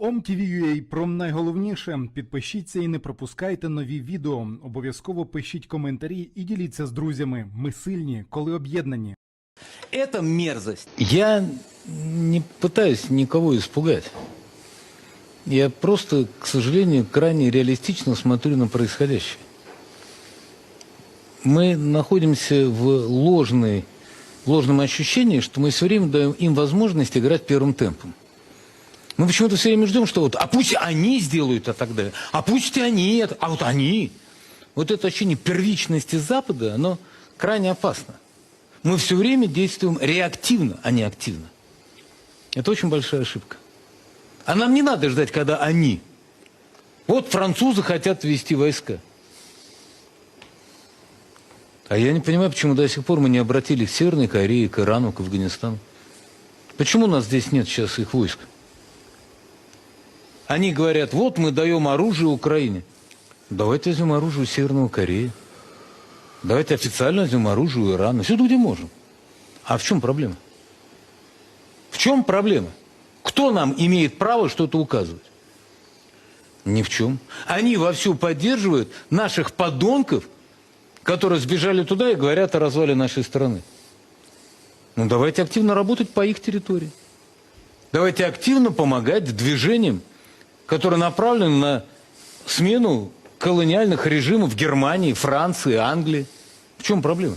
OMTV.ua про найголовніше. Підпишіться і не пропускайте нові відео. Обов'язково пишіть коментарі і діліться з друзями. Ми сильні, коли об'єднані. Это мерзость. Я не пытаюсь никого испугать. Я просто, к сожалению, крайне реалистично смотрю на происходящее. Мы находимся в ложной, в ложном ощущении, что мы все время даем им возможность играть первым темпом. Мы почему-то все время ждем, что вот, а пусть они сделают, а тогда, а пусть они, это, а вот они. Вот это ощущение первичности Запада, оно крайне опасно. Мы все время действуем реактивно, а не активно. Это очень большая ошибка. А нам не надо ждать, когда они. Вот французы хотят ввести войска. А я не понимаю, почему до сих пор мы не обратились к Северной Корее, к Ирану, к Афганистану. Почему у нас здесь нет сейчас их войск? Они говорят, вот мы даем оружие Украине. Давайте возьмем оружие у Северной Кореи. Давайте официально возьмем оружие у Ирана. Всюду, где можем. А в чем проблема? В чем проблема? Кто нам имеет право что-то указывать? Ни в чем. Они вовсю поддерживают наших подонков, которые сбежали туда и говорят о развале нашей страны. Ну, давайте активно работать по их территории. Давайте активно помогать движениям, которые направлены на смену колониальных режимов Германии, Франции, Англии. В чем проблема?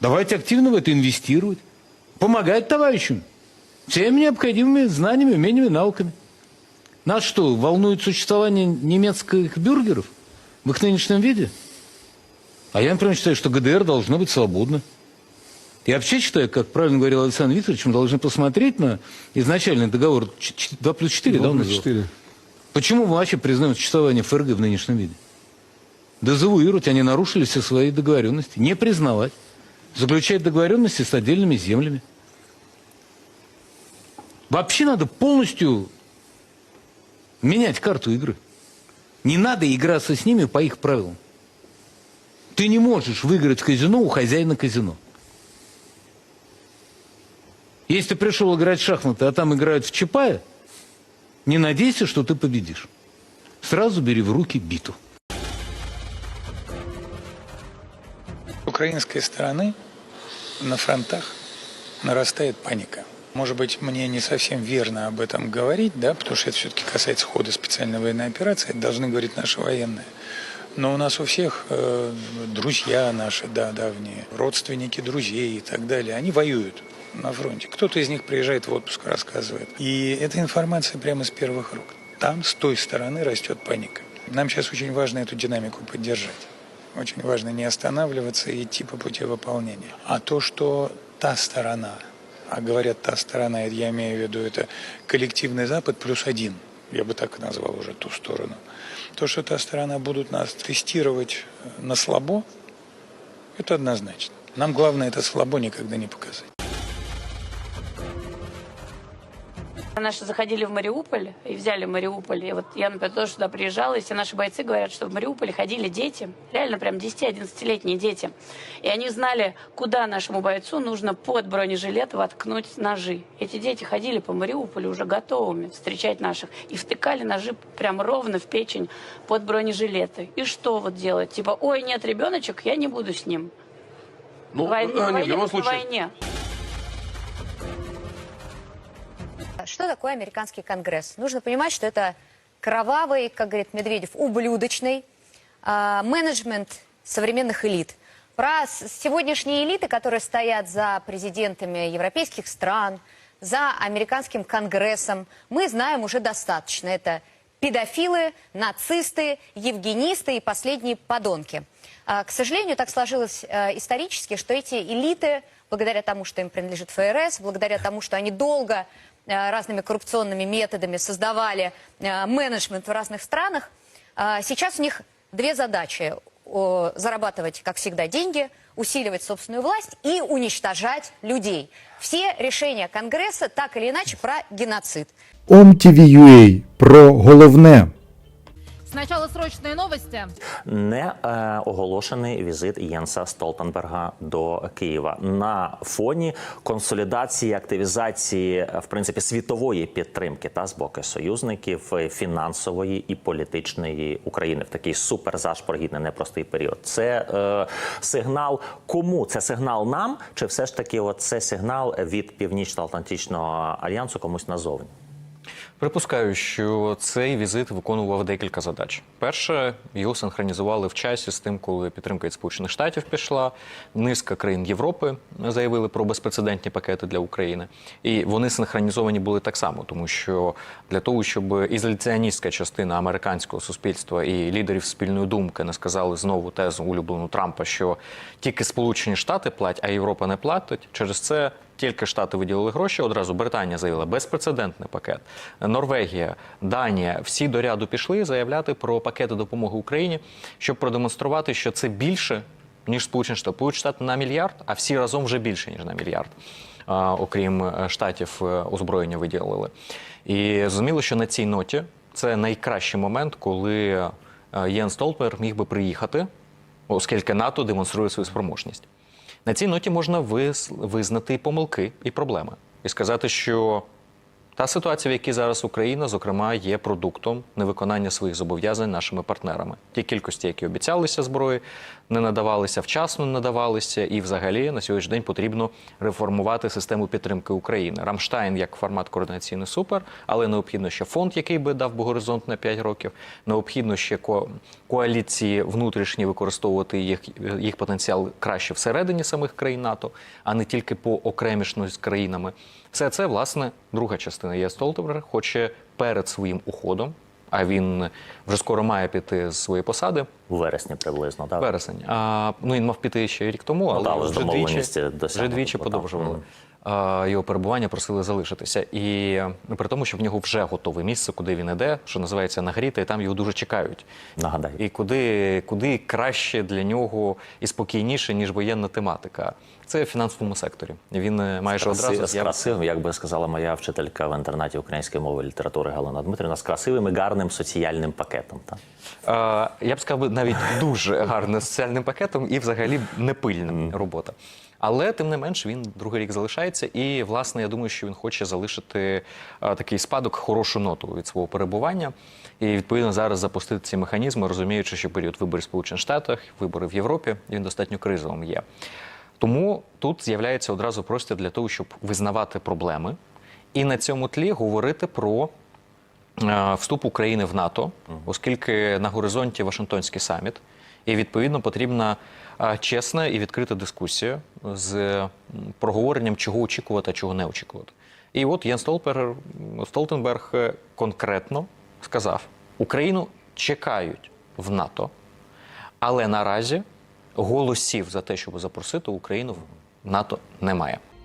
Давайте активно в это инвестировать. Помогать товарищам. Всеми необходимыми знаниями, умениями, науками. Нас что, волнует существование немецких бюргеров в их нынешнем виде? А я, например, считаю, что ГДР должно быть свободно. Я вообще считаю, как правильно говорил Александр Викторович, мы должны посмотреть на изначальный договор 2 плюс 4, да, он называл? Почему мы вообще признаем существование ФРГ в нынешнем виде? Дезавуировать, они нарушили все свои договоренности. Не признавать. Заключать договоренности с отдельными землями. Вообще надо полностью менять карту игры. Не надо играться с ними по их правилам. Ты не можешь выиграть в казино у хозяина казино. Если ты пришел играть в шахматы, а там играют в Чапая, не надейся, что ты победишь. Сразу бери в руки биту. украинской стороны на фронтах нарастает паника. Может быть, мне не совсем верно об этом говорить, да, потому что это все-таки касается хода специальной военной операции, это должны говорить наши военные. Но у нас у всех э, друзья наши, да, давние, родственники друзей и так далее, они воюют на фронте. Кто-то из них приезжает в отпуск, рассказывает. И эта информация прямо с первых рук. Там с той стороны растет паника. Нам сейчас очень важно эту динамику поддержать. Очень важно не останавливаться и идти по пути выполнения. А то, что та сторона, а говорят та сторона, я имею в виду, это коллективный Запад плюс один, я бы так назвал уже ту сторону. То, что та сторона будут нас тестировать на слабо, это однозначно. Нам главное это слабо никогда не показать. Наши заходили в Мариуполь и взяли Мариуполь. И вот я, например, тоже сюда приезжала, и все наши бойцы говорят, что в Мариуполе ходили дети, реально прям 10-11-летние дети. И они знали, куда нашему бойцу нужно под бронежилет воткнуть ножи. Эти дети ходили по Мариуполю уже готовыми встречать наших и втыкали ножи прям ровно в печень под бронежилеты. И что вот делать? Типа, ой, нет, ребеночек, я не буду с ним. Ну, э, на нет, в любом случае, войне. Что такое американский конгресс? Нужно понимать, что это кровавый, как говорит Медведев, ублюдочный а, менеджмент современных элит. Про сегодняшние элиты, которые стоят за президентами европейских стран, за американским конгрессом, мы знаем уже достаточно. Это педофилы, нацисты, евгенисты и последние подонки. А, К сожалению, так сложилось э, исторически, что эти элиты, благодаря тому, что им принадлежит ФРС, благодаря тому, что они долго э, разными коррупционными методами создавали э, менеджмент в разных странах, а, сейчас у них две задачи. Зарабатывать, как всегда, деньги, усиливать собственную власть и уничтожать людей. Все решения Конгресса так или иначе про геноцид. OMTV.ua про головне. С начала срочного срочные новости. не е, оголошений візит Єнса Столтенберга до Києва на фоні консолідації, активізації е, в принципі світової підтримки та з боку союзників е, фінансової і політичної України в такий супер зашпоргідний непростий період. Це е, сигнал кому? Це сигнал нам, чи все ж таки, от це сигнал від Північно-Атлантичного альянсу комусь назовні? Припускаю, що цей візит виконував декілька задач. Перше, його синхронізували в часі з тим, коли підтримка від Сполучених Штатів пішла. Низка країн Європи заявили про безпрецедентні пакети для України. І вони синхронізовані були так само, тому що для того, щоб ізоляціоністська частина американського суспільства і лідерів спільної думки не сказали знову тезу улюблену Трампа, що тільки Сполучені Штати платять, а Європа не платить. Через це тільки Штати виділили гроші. Одразу Британія заявила безпрецедентний пакет. Норвегія, Данія всі до ряду пішли заявляти про пакети допомоги Україні, щоб продемонструвати, що це більше ніж Сполучені Штати. Сполучені Штати на мільярд, а всі разом вже більше ніж на мільярд. Окрім е, штатів е, озброєння виділили. І зрозуміло, що на цій ноті це найкращий момент, коли е, Єн Столпер міг би приїхати, оскільки НАТО демонструє свою спроможність. На цій ноті можна виз- визнати і помилки і проблеми і сказати, що та ситуація, в якій зараз Україна, зокрема, є продуктом невиконання своїх зобов'язань нашими партнерами. Ті кількості, які обіцялися зброї, не надавалися вчасно, не надавалися, і взагалі на сьогоднішній день потрібно реформувати систему підтримки України. Рамштайн як формат координаційний супер, але необхідно ще фонд, який би дав би горизонт на 5 років. Необхідно ще ко- коаліції внутрішні використовувати їх, їх потенціал краще всередині самих країн НАТО, а не тільки по окремішно з країнами. Все це, власне, друга частина. Є Столтенберг хоче перед своїм уходом, а він вже скоро має піти з своєї посади. У вересні приблизно, так? Вересень. А, ну, він мав піти ще рік тому, але ну, та, вже, вже двічі, вже двічі подовжували. Мгм. А, Його перебування просили залишитися. І е, при тому, що в нього вже готове місце, куди він іде, що називається нагріта, і там його дуже чекають. Нагадаю. І куди, куди краще для нього і спокійніше, ніж воєнна тематика. Це в фінансовому секторі. Він е, майже Краси- одразу з красивим, як би сказала моя вчителька в інтернаті української мови і літератури Галина Дмитрівна, з красивим і гарним соціальним пакетом. Так? Е, Я б сказав, навіть дуже гарним соціальним пакетом і взагалі непильна робота. Але тим не менш він другий рік залишається, і власне я думаю, що він хоче залишити е, такий спадок, хорошу ноту від свого перебування. І відповідно зараз запустити ці механізми, розуміючи, що період виборів в Сполучених Штатах, вибори в Європі він достатньо кризовим є. Тому тут з'являється одразу простір для того, щоб визнавати проблеми, і на цьому тлі говорити про е, вступ України в НАТО, оскільки на горизонті Вашингтонський саміт, і відповідно потрібна чесна і відкрита дискусія з проговоренням, чого очікувати, а чого не очікувати. І от Єн Столпер, Столтенберг е, конкретно сказав: Україну чекають в НАТО, але наразі голосів за те, щоб запросити Україну в НАТО, немає.